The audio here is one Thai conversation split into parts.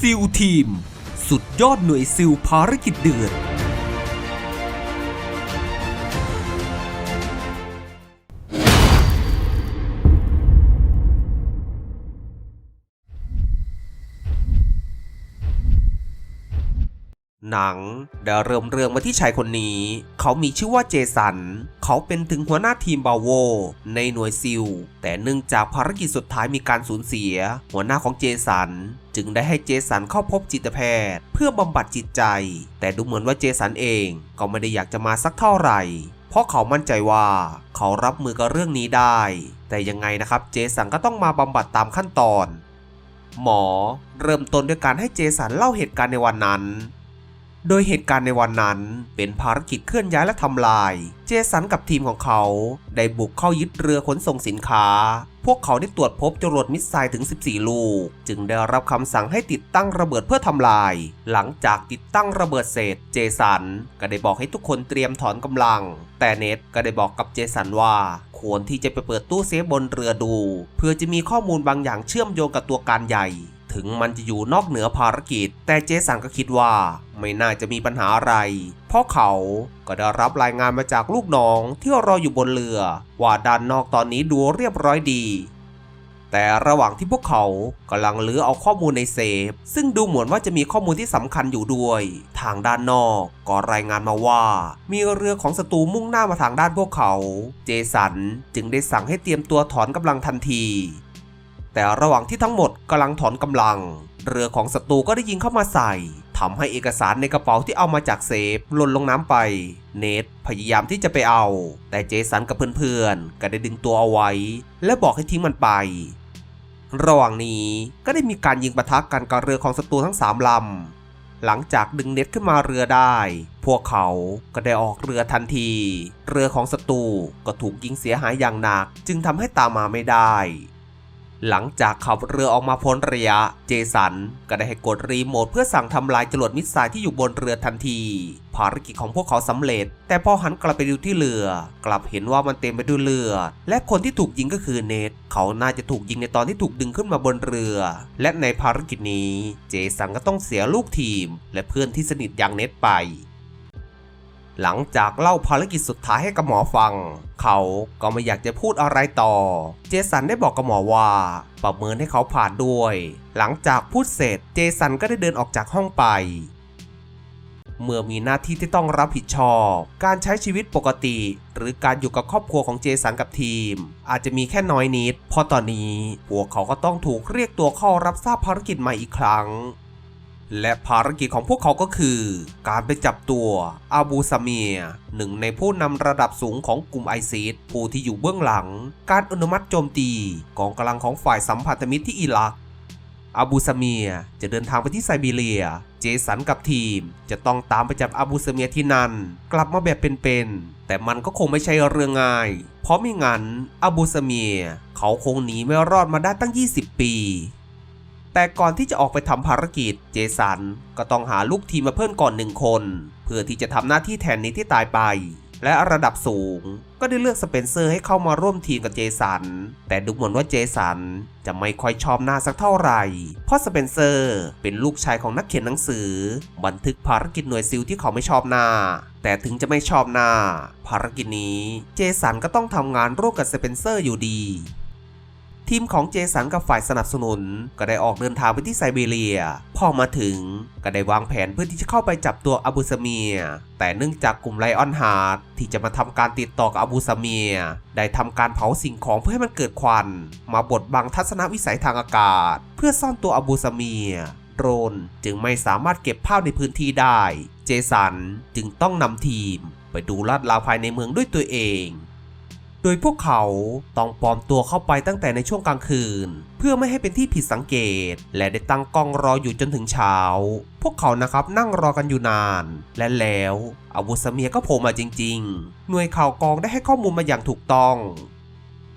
ซิลทีม สุดยอดหน่วยซิลภารกิจเดือด หนังได้เริ่มเรื่องมาที่ชายคนนี้ เขามีชื่อว่าเจสัน เขาเป็นถึงหัวหน้าทีมบาโว ในหน่วยซิล แต่เนื่องจากภารกิจสุดท้ายมีการสูญเสีย หัวหน้าของเจสัน จึงได้ให้เจสันเข้าพบจิตแพทย์ เพื่อบำบัดจิตใจ แต่ดูเหมือนว่าเจสันเองก็ไม่ได้อยากจะมาสักเท่าไหร่ เพราะเขามั่นใจว่าเขารับมือกับเรื่องนี้ได้ แต่ยังไงนะครับเจสันก็ต้องมาบำบัดตามขั้นตอน หมอเริ่มต้นด้วยการให้เจสันเล่าเหตุการณ์ในวันนั้น โดยเหตุการณ์ในวันนั้นเป็นภารกิจเคลื่อนย้ายและทำลาย เจสันกับทีมของเขา ได้บุกเข้ายึดเรือขนส่งสินค้า พวกเขาได้ตรวจพบจรวดมิสไซล์ถึง 14 ลูก จึงได้รับคำสั่งให้ติดตั้งระเบิดเพื่อทำลาย หลังจากติดตั้งระเบิดเสร็จ เจสันก็ได้บอกให้ทุกคนเตรียมถอนกำลัง แต่เนทก็ได้บอกกับเจสันว่า ควรที่จะไปเปิดตู้เซฟบนเรือดู เพื่อจะมีข้อมูลบางอย่างเชื่อมโยงกับตัวการใหญ่ ถึงมันจะอยู่นอกเหนือภารกิจ แต่เจสันก็คิดว่าไม่น่าจะมีปัญหาอะไร เพราะเขาก็ได้รับรายงานมาจากลูกน้องที่รออยู่บนเรือ ว่าด้านนอกตอนนี้ดูเรียบร้อยดี แต่ระหว่างที่พวกเขากำลังลื้อเอาข้อมูลในเซฟ ซึ่งดูเหมือนว่าจะมีข้อมูลที่สำคัญอยู่ด้วย ทางด้านนอกก็รายงานมาว่า มีเรือของศัตรูมุ่งหน้ามาทางด้านพวกเขา เจสันจึงได้สั่งให้เตรียมตัวถอนกำลังทันที แต่ระหว่างที่ทั้งหมดกำลังถอนกำลัง เรือของศัตรูก็ได้ยิงเข้ามาใส่ทำให้เอกสารในกระเป๋าที่เอามาจากเซฟหล่นลงน้ำไป เนทพยายามที่จะไปเอา แต่เจสันกับเพื่อนๆก็ได้ดึงตัวเอาไว้ และบอกให้ทิ้งมันไประหว่างนี้ก็ได้มีการยิงปะทะกันกับเรือของศัตรูทั้งสามลำ หลังจากดึงเน็ตขึ้นมาเรือได้ พวกเขาก็ได้ออกเรือทันที เรือของศัตรูก็ถูกยิงเสียหายอย่างหนัก จึงทำให้ตามมาไม่ได้ หลังจากขับเรือออกมาพ้นระยะ เจสันก็ได้ให้กดรีโมทเพื่อสั่งทำลายจรวดมิสไซล์ที่อยู่บนเรือทันที ภารกิจของพวกเขาสำเร็จ แต่พอหันกลับไปดูที่เรือ กลับเห็นว่ามันเต็มไปด้วยเลือดและคนที่ถูกยิงก็คือเนทเขาน่าจะถูกยิงในตอนที่ถูกดึงขึ้นมาบนเรือ และในภารกิจนี้ เจสันก็ต้องเสียลูกทีม และเพื่อนที่สนิทอย่างเนทไป หลังจากเล่าภารกิจสุดท้ายให้กับหมอฟัง เขาก็ไม่อยากจะพูดอะไรต่อ เจสันได้บอกกับหมอว่าประเมินให้เขาผ่านด้วย หลังจากพูดเสร็จเจสันก็ได้เดินออกจากห้องไป เมื่อมีหน้าที่ที่ต้องรับผิดชอบ การใช้ชีวิตปกติ หรือการอยู่กับครอบครัวของเจสันกับทีม อาจจะมีแค่น้อยนิด เพราะตอนนี้พวกเขาก็ต้องถูกเรียกตัวเข้ารับทราบภารกิจใหม่อีกครั้ง และภารกิจของพวกเขาก็คือ การไปจับตัวอาบูซาเมียหนึ่งในผู้นำระดับสูงของกลุ่มไอซิสผู้ที่อยู่เบื้องหลัง การอนุมัติโจมตีกองกำลังของฝ่ายสัมพันธมิตรที่อิรักอาบูซาเมียจะเดินทางไปที่ไซบีเรีย เจสันกับทีม จะต้องตามไปจับอาบูซาเมียที่นั่น กลับมาแบบเป็นๆ แต่มันก็คงไม่ใช่เรื่องง่าย เพราะไม่งั้นอาบูซาเมียเขาคงหนีไม่รอดมาได้ตั้ง 20 ปี แต่ก่อนที่จะออกไปทำภารกิจ เจสันก็ต้องหาลูกทีมมาเพิ่มก่อนหนึ่งคน เพื่อที่จะทำหน้าที่แทนนี้ที่ตายไป และระดับสูง ก็ได้เลือกสเปนเซอร์ให้เข้ามาร่วมทีมกับเจสัน แต่ดูเหมือนว่าเจสันจะไม่ค่อยชอบหน้าสักเท่าไหร่ เพราะสเปนเซอร์เป็นลูกชายของนักเขียนหนังสือ บันทึกภารกิจหน่วยซิลที่เขาไม่ชอบหน้า แต่ถึงจะไม่ชอบหน้า ภารกิจนี้เจสันก็ต้องทำงานร่วมกับสเปนเซอร์อยู่ดี ทีมของเจสันกับฝ่ายสนับสนุน ก็ได้ออกเดินทางไปที่ไซบีเรีย พอมาถึงก็ได้วางแผนเพื่อที่จะเข้าไปจับตัวอาบูซาเมีย แต่เนื่องจากกลุ่มไลออนฮาร์ดที่จะมาทำการติดต่อกับอาบูซาเมีย ได้ทำการเผาสิ่งของเพื่อให้มันเกิดควัน มาบดบังทัศนวิสัยทางอากาศ เพื่อซ่อนตัวอาบูซาเมียโดรนจึงไม่สามารถเก็บภาพในพื้นที่ได้ เจสันจึงต้องนำทีม ไปดูลาดราวภายในเมืองด้วยตัวเอง โดยพวกเขาต้องปลอมตัวเข้าไปตั้งแต่ในช่วงกลางคืน เพื่อไม่ให้เป็นที่ผิดสังเกต และได้ตั้งกล้องรออยู่จนถึงเช้า พวกเขานะครับนั่งรอกันอยู่นาน และแล้วอาวุธเสเมียก็โผล่มาจริง ๆ หน่วยข่าวกองได้ให้ข้อมูลมาอย่างถูกต้อง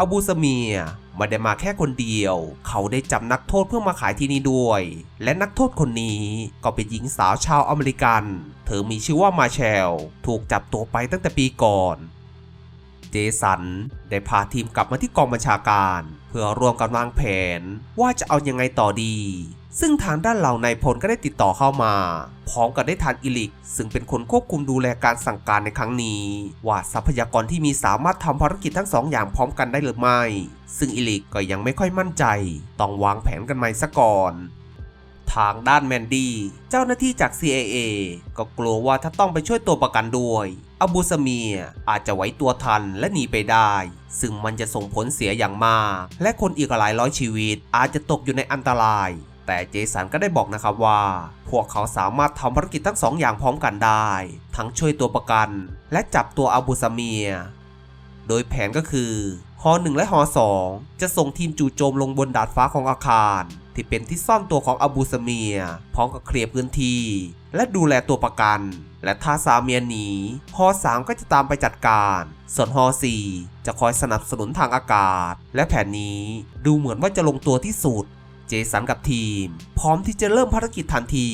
อาบูซาเมียไม่ได้มาแค่คนเดียว เขาได้จับนักโทษเพื่อมาขายที่นี่ด้วย และนักโทษคนนี้ก็เป็นหญิงสาวชาวอเมริกัน เธอมีชื่อว่ามาเชล ถูกจับตัวไปตั้งแต่ปีก่อน เจสันได้พาทีมกลับมาที่กองบัญชาการ เพื่อร่วมกันวางแผนว่าจะเอายังไงต่อดี ซึ่งทางด้านเหล่านายพลก็ได้ติดต่อเข้ามา พร้อมกับได้ทานอิลิก ซึ่งเป็นคนควบคุมดูแลการสั่งการในครั้งนี้ ว่าทรัพยากรที่มีสามารถทำภารกิจทั้งสองอย่างพร้อมกันได้หรือไม่ ซึ่งอิลิกก็ยังไม่ค่อยมั่นใจ ต้องวางแผนกันใหม่ซะก่อน ทางด้านแมนดี้เจ้าหน้าที่จาก CIA ก็กลัวว่าถ้าต้องไปช่วยตัวประกันด้วยอบูสเมียอาจจะไว้ตัวทันและหนีไปได้ ซึ่งมันจะส่งผลเสียอย่างมาก และคนอีกหลายร้อยชีวิต อาจจะตกอยู่ในอันตราย แต่เจสันก็ได้บอกนะครับว่า พวกเขาสามารถทำภารกิจทั้งสองอย่างพร้อมกันได้ ทั้งช่วยตัวประกัน และจับตัวอบูสเมีย โดยแผนก็คือฮอ1และฮอ2จะส่งทีมจู่โจมลงบนดาดฟ้าของอาคาร ที่เป็นที่ซ่อนตัวของอบูสเมีย พร้อมกับเคลียร์พื้นที่ และดูแลตัวประกัน และถ้าซาเมียหนีฮอ3ก็จะตามไปจัดการ ส่วนฮอ4จะคอยสนับสนุนทางอากาศ และแผนนี้ดูเหมือนว่าจะลงตัวที่สุด เจสันกับทีม พร้อมที่จะเริ่มภารกิจทันที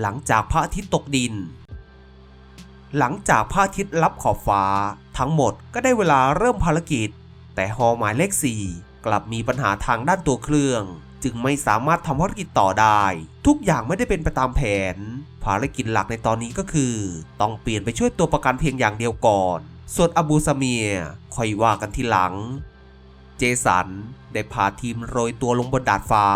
หลังจากพระอาทิตย์ตกดิน หลังจากพระอาทิตย์รับขอบฟ้า ทั้งหมดก็ได้เวลาเริ่มภารกิจ แต่ฮอหมายเลข4กลับมีปัญหาทางด้านตัวเครื่อง จึงไม่สามารถทำภารกิจต่อได้ ทุกอย่างไม่ได้เป็นไปตามแผน ภารกิจหลักในตอนนี้ก็คือ ต้องเปลี่ยนไปช่วยตัวประกันเพียงอย่างเดียวก่อน ส่วนอบูซาเมียค่อยว่ากันทีหลัง เจสันได้พาทีมโรยตัวลงบนดาดฟ้า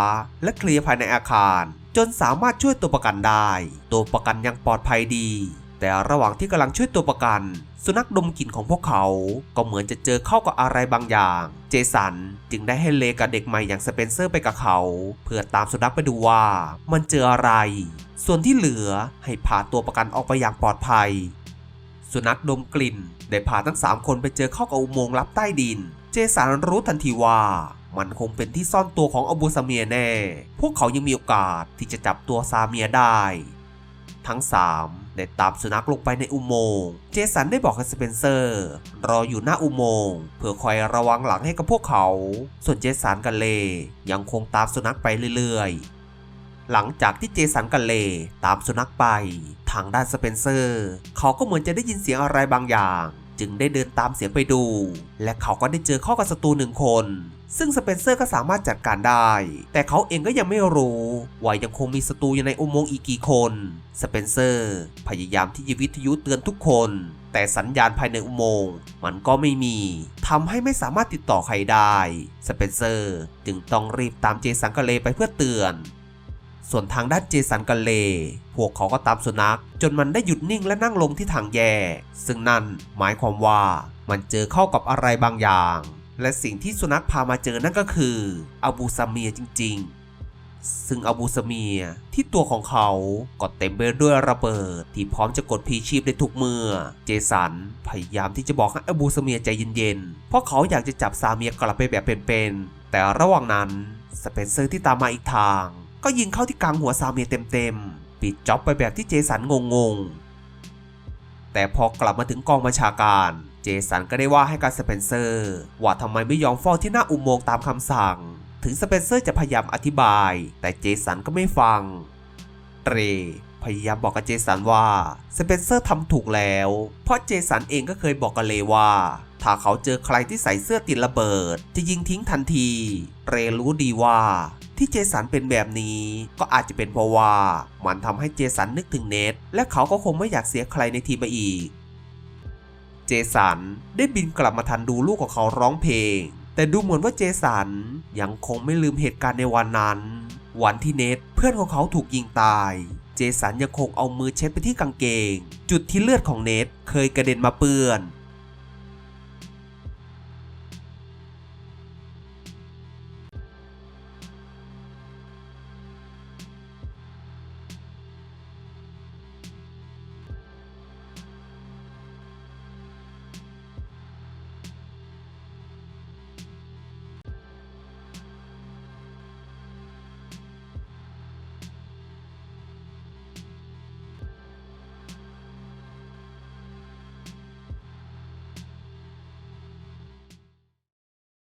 และเคลียร์ภายในอาคาร จนสามารถช่วยตัวประกันได้ ตัวประกันยังปลอดภัยดี แต่ระหว่างที่กำลังช่วยตัวประกัน สุนัขดมกลิ่นของพวกเขา ก็เหมือนจะเจอเข้ากับอะไรบางอย่าง เจสันจึงได้ให้เลกับเด็กใหม่อย่างสเปนเซอร์ไปกับเขา เพื่อตามสุนัขไปดูว่า มันเจออะไร ส่วนที่เหลือให้พาตัวประกันออกไปอย่างปลอดภัย สุนัขดมกลิ่นได้พาทั้ง 3 คนไปเจอเข้ากับอุโมงค์ลับใต้ดิน เจสันรู้ทันทีว่ามันคงเป็นที่ซ่อนตัวของอบูซาเมียแน่ พวกเขายังมีโอกาสที่จะจับตัวซาเมียได้ ทั้ง 3 ได้ตามสุนัขลงไปในอุโมงค์ เจสันได้บอกให้สเปนเซอร์ รออยู่หน้าอุโมงค์เพื่อคอยระวังหลังให้กับพวกเขา ส่วนเจสันกับเลยังคงตามสุนัขไปเรื่อยๆ หลังจากที่เจสันกับเลตามสุนัขไป ทางด้านสเปนเซอร์ เขาก็เหมือนจะได้ยินเสียงอะไรบางอย่าง จึงได้เดินตามเสียงไปดู และเขาก็ได้เจอเข้ากับศัตรูหนึ่งคนซึ่งสเปนเซอร์ก็สามารถจัดการได้ แต่เขาเองก็ยังไม่รู้ว่ายังคงมีศัตรูอยู่ในอุโมงค์อีกกี่คน สเปนเซอร์ พยายามที่จะวิทยุเตือนทุกคน แต่สัญญาณภายในอุโมงค์มันก็ไม่มีทำให้ไม่สามารถติดต่อใครได้ สเปนเซอร์จึงต้องรีบตามเจสันกะเลไปเพื่อเตือน ส่วนทางด้านเจสันกันเล พวกเขาก็ตามสุนัข จนมันได้หยุดนิ่งและนั่งลงที่ทางแยกซึ่งนั่นหมายความว่ามันเจอเข้ากับอะไรบางอย่าง และสิ่งที่สุนัขพามาเจอนั่นก็คืออาบูซาเมียจริง ๆ ซึ่งอาบูซาเมียที่ตัวของเขาก็เต็มไปด้วยระเบิด ที่พร้อมจะกดพีชีพได้ทุกเมื่อ เจสันพยายามที่จะบอกให้อาบูซาเมียใจเย็นๆ เพราะเขาอยากจะจับซาเมียกลับไปแบบเป็นๆ แต่ระหว่างนั้นสเปนเซอร์ที่ตามมาอีกทาง ก็ยิงเข้าที่กลางหัวซาเมียเต็มๆ ปิดจ็อบไปแบบที่เจสันงงๆ แต่พอกลับมาถึงกองบัญชาการ เจสันก็ได้ว่าให้กับสเปนเซอร์ ว่าทำไมไม่ยอมเฝ้าที่หน้าอุโมงค์ตามคำสั่ง ถึงสเปนเซอร์จะพยายามอธิบาย แต่เจสันก็ไม่ฟังเรพยายามบอกกับเจสันว่าสเปนเซอร์ทำถูกแล้ว เพราะเจสันเองก็เคยบอกกับเลว่า ถ้าเขาเจอใครที่ใส่เสื้อติดระเบิด จะยิงทิ้งทันที เรรู้ดีว่า ที่เจสันเป็นแบบนี้ก็อาจจะเป็นเพราะว่า มันทำให้เจสันนึกถึงเนทและเขาก็คงไม่อยากเสียใครในทีมไปอีก เจสันได้บินกลับมาทันดูลูกของเขาร้องเพลง แต่ดูเหมือนว่าเจสันยังคงไม่ลืมเหตุการณ์ในวันนั้น วันที่เนทเพื่อนของเขาถูกยิงตาย เจสันยังคงเอามือเช็ดไปที่กางเกง จุดที่เลือดของเนทเคยกระเด็นมาเปื้อน